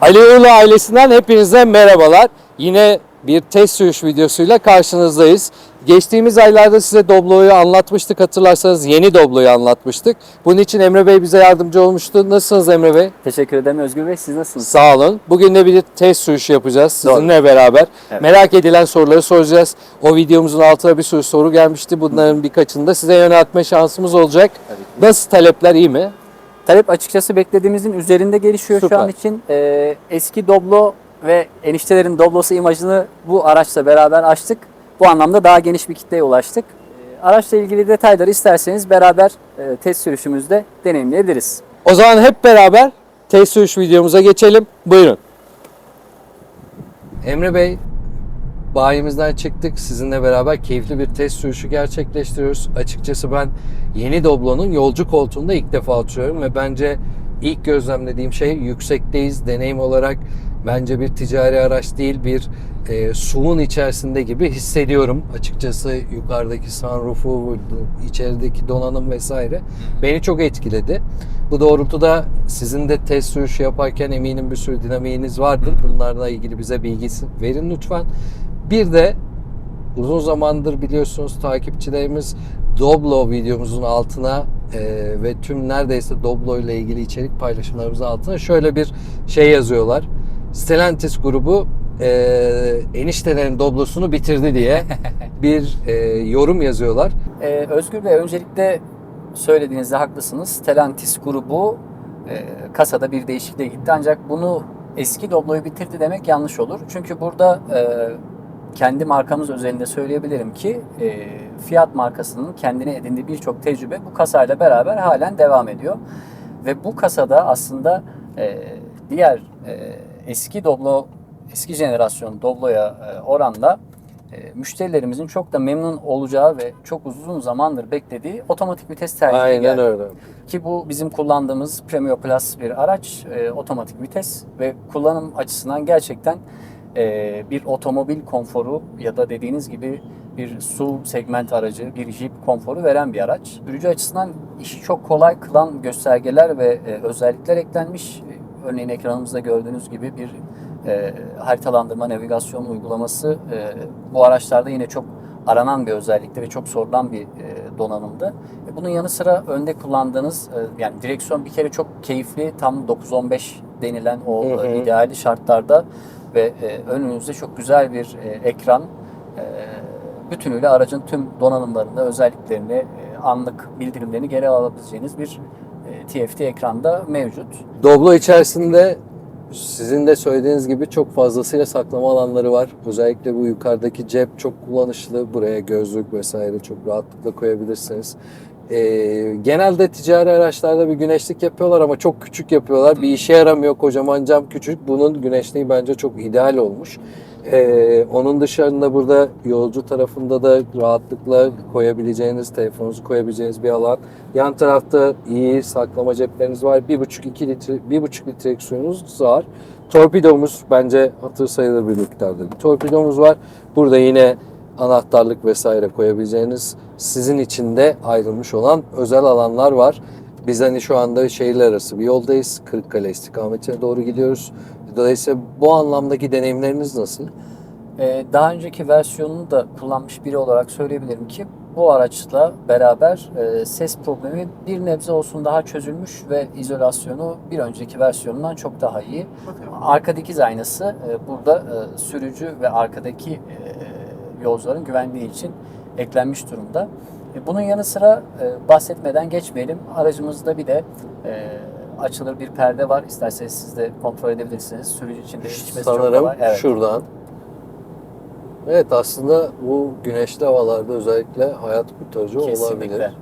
Ali Uğurlu ailesinden hepinize merhabalar. Yine bir test sürüş videosuyla karşınızdayız. Geçtiğimiz aylarda size Doblo'yu anlatmıştık hatırlarsanız yeni Doblo'yu anlatmıştık. Bunun için Emre Bey bize yardımcı olmuştu. Nasılsınız Emre Bey? Teşekkür ederim Özgür Bey. Siz nasılsınız? Sağ olun. Bugün de bir test sürüşü yapacağız sizinle beraber. Evet. Merak edilen soruları soracağız. O videomuzun altına bir sürü soru gelmişti. Bunların birkaçını da size yöneltme şansımız olacak. Nasıl talepler iyi mi? Talep açıkçası beklediğimizin üzerinde gelişiyor Süper. şu an için. Ee, eski Doblo ve eniştelerin Doblo'su imajını bu araçla beraber açtık. Bu anlamda daha geniş bir kitleye ulaştık. Ee, araçla ilgili detayları isterseniz beraber e, test sürüşümüzde deneyimleyebiliriz. O zaman hep beraber test sürüş videomuza geçelim. Buyurun. Emre Bey, bayimizden çıktık. Sizinle beraber keyifli bir test sürüşü gerçekleştiriyoruz. Açıkçası ben yeni Doblo'nun yolcu koltuğunda ilk defa oturuyorum ve bence ilk gözlemlediğim şey yüksekteyiz. Deneyim olarak bence bir ticari araç değil bir e, suyun içerisinde gibi hissediyorum. Açıkçası yukarıdaki sunroofu, içerideki donanım vesaire beni çok etkiledi. Bu doğrultuda sizin de test sürüşü yaparken eminim bir sürü dinamiğiniz vardır. Bunlarla ilgili bize bilgisi verin lütfen. Bir de uzun zamandır biliyorsunuz takipçilerimiz Doblo videomuzun altına e, ve tüm neredeyse Doblo ile ilgili içerik paylaşımlarımızın altına şöyle bir şey yazıyorlar. Stellantis grubu e, eniştelerin Doblo'sunu bitirdi diye bir e, yorum yazıyorlar. Ee, Özgür Bey öncelikle söylediğinizde haklısınız. Stellantis grubu e, kasada bir değişikliğe gitti. Ancak bunu eski Doblo'yu bitirdi demek yanlış olur. Çünkü burada e, kendi markamız özelinde söyleyebilirim ki e, Fiat markasının kendine edindiği birçok tecrübe bu kasayla beraber halen devam ediyor. Ve bu kasada aslında e, diğer e, eski Doblo, eski jenerasyon Doblo'ya e, oranla e, müşterilerimizin çok da memnun olacağı ve çok uzun zamandır beklediği otomatik vites tercihi Aynen geldi. öyle. Ki bu bizim kullandığımız Premio Plus bir araç, e, otomatik vites ve kullanım açısından gerçekten e, bir otomobil konforu ya da dediğiniz gibi bir SUV segment aracı, bir Jeep konforu veren bir araç. Sürücü açısından işi çok kolay kılan göstergeler ve e, özellikler eklenmiş. Örneğin ekranımızda gördüğünüz gibi bir e, haritalandırma navigasyon uygulaması e, bu araçlarda yine çok aranan bir özellikte ve çok sorulan bir e, donanımdı. E, Bunun yanı sıra önde kullandığınız e, yani direksiyon bir kere çok keyifli tam 9-15 denilen o Hı hı. ideali şartlarda ve e, önünüzde çok güzel bir e, ekran e, bütünüyle aracın tüm donanımlarında özelliklerini e, anlık bildirimlerini geri alabileceğiniz bir e, TFT ekranda mevcut. Doblo içerisinde sizin de söylediğiniz gibi çok fazlasıyla saklama alanları var. Özellikle bu yukarıdaki cep çok kullanışlı. Buraya gözlük vesaire çok rahatlıkla koyabilirsiniz. Ee, genelde ticari araçlarda bir güneşlik yapıyorlar ama çok küçük yapıyorlar. Bir işe yaramıyor. Kocaman cam küçük. Bunun güneşliği bence çok ideal olmuş. Ee, onun dışarında burada yolcu tarafında da rahatlıkla koyabileceğiniz, telefonunuzu koyabileceğiniz bir alan. Yan tarafta iyi saklama cepleriniz var. 1,5-2 litre, 1,5 litrelik suyunuz var. Torpidomuz bence hatır sayılır bir miktarda torpidomuz var. Burada yine anahtarlık vesaire koyabileceğiniz sizin için de ayrılmış olan özel alanlar var. Biz hani şu anda şehirler arası bir yoldayız. Kırıkkale istikametine doğru gidiyoruz. Dolayısıyla bu anlamdaki deneyimleriniz nasıl? Ee, daha önceki versiyonunu da kullanmış biri olarak söyleyebilirim ki bu araçla beraber e, ses problemi bir nebze olsun daha çözülmüş ve izolasyonu bir önceki versiyonundan çok daha iyi. Arka dikiz aynası e, burada e, sürücü ve arkadaki e, yolcuların güvenliği için eklenmiş durumda. E, bunun yanı sıra e, bahsetmeden geçmeyelim. Aracımızda bir de e, açılır bir perde var. İsterseniz siz de kontrol edebilirsiniz. Sürücü için değişmesi çok Sanırım kolay. Evet. şuradan. Evet aslında bu güneşli havalarda özellikle hayat kurtarıcı Kesinlikle. olabilir.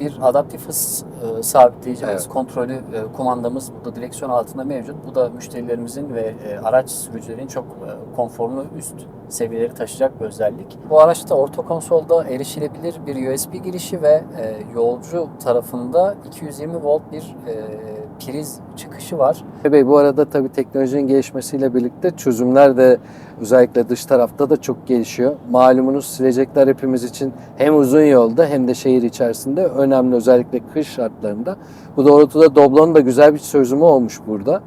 Bir adaptif hız e, sabitleyicimiz, Evet. kontrolü, e, kumandamız burada direksiyon altında mevcut. Bu da müşterilerimizin ve e, araç sürücülerin çok e, konforunu üst seviyeleri taşıyacak bir özellik. Bu araçta orta konsolda erişilebilir bir USB girişi ve e, yolcu tarafında 220 volt bir e, priz çıkışı var. Bey bu arada tabii teknolojinin gelişmesiyle birlikte çözümler de özellikle dış tarafta da çok gelişiyor. Malumunuz silecekler hepimiz için hem uzun yolda hem de şehir içerisinde önemli özellikle kış şartlarında. Bu doğrultuda Doblo'nun da güzel bir çözümü olmuş burada.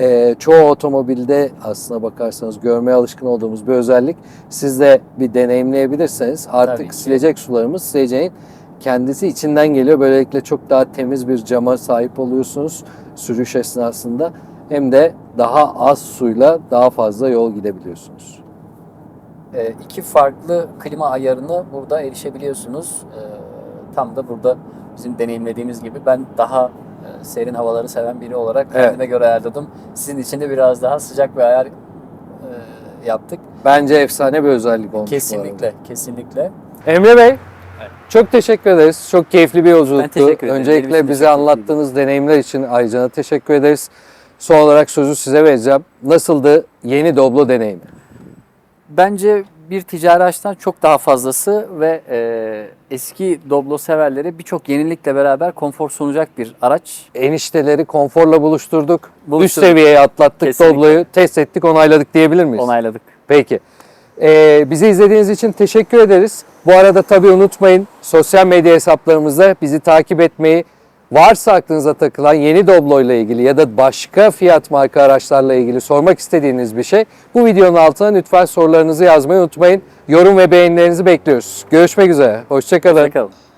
e, çoğu otomobilde aslına bakarsanız görmeye alışkın olduğumuz bir özellik. Siz de bir deneyimleyebilirseniz artık silecek sularımız sileceğin kendisi içinden geliyor. Böylelikle çok daha temiz bir cama sahip oluyorsunuz sürüş esnasında. Hem de daha az suyla daha fazla yol gidebiliyorsunuz. E, iki farklı klima ayarını burada erişebiliyorsunuz. E, tam da burada bizim deneyimlediğimiz gibi ben daha e, serin havaları seven biri olarak Evet. kendime göre ayarladım. Sizin için de biraz daha sıcak bir ayar e, yaptık. Bence efsane bir özellik olmuş. bu arada. Kesinlikle, kesinlikle. Emre Bey, çok teşekkür ederiz. Çok keyifli bir yolculuktu. Ben teşekkür ederim. Benim Öncelikle de bize anlattığınız deneyimler için ayrıca teşekkür ederiz. Son olarak sözü size vereceğim. Nasıldı yeni Doblo deneyimi? Bence bir ticari araçtan çok daha fazlası ve e, eski Doblo severlere birçok yenilikle beraber konfor sunacak bir araç. Enişteleri konforla buluşturduk. Üst Buluşturduk. seviyeye atlattık Kesinlikle. Doblo'yu. Test ettik, onayladık diyebilir miyiz? Onayladık. Peki. Ee, bizi izlediğiniz için teşekkür ederiz. Bu arada tabii unutmayın sosyal medya hesaplarımızda bizi takip etmeyi, varsa aklınıza takılan yeni Doblo ile ilgili ya da başka fiyat marka araçlarla ilgili sormak istediğiniz bir şey bu videonun altına lütfen sorularınızı yazmayı unutmayın. Yorum ve beğenilerinizi bekliyoruz. Görüşmek üzere. Hoşçakalın. Hoşçakalın.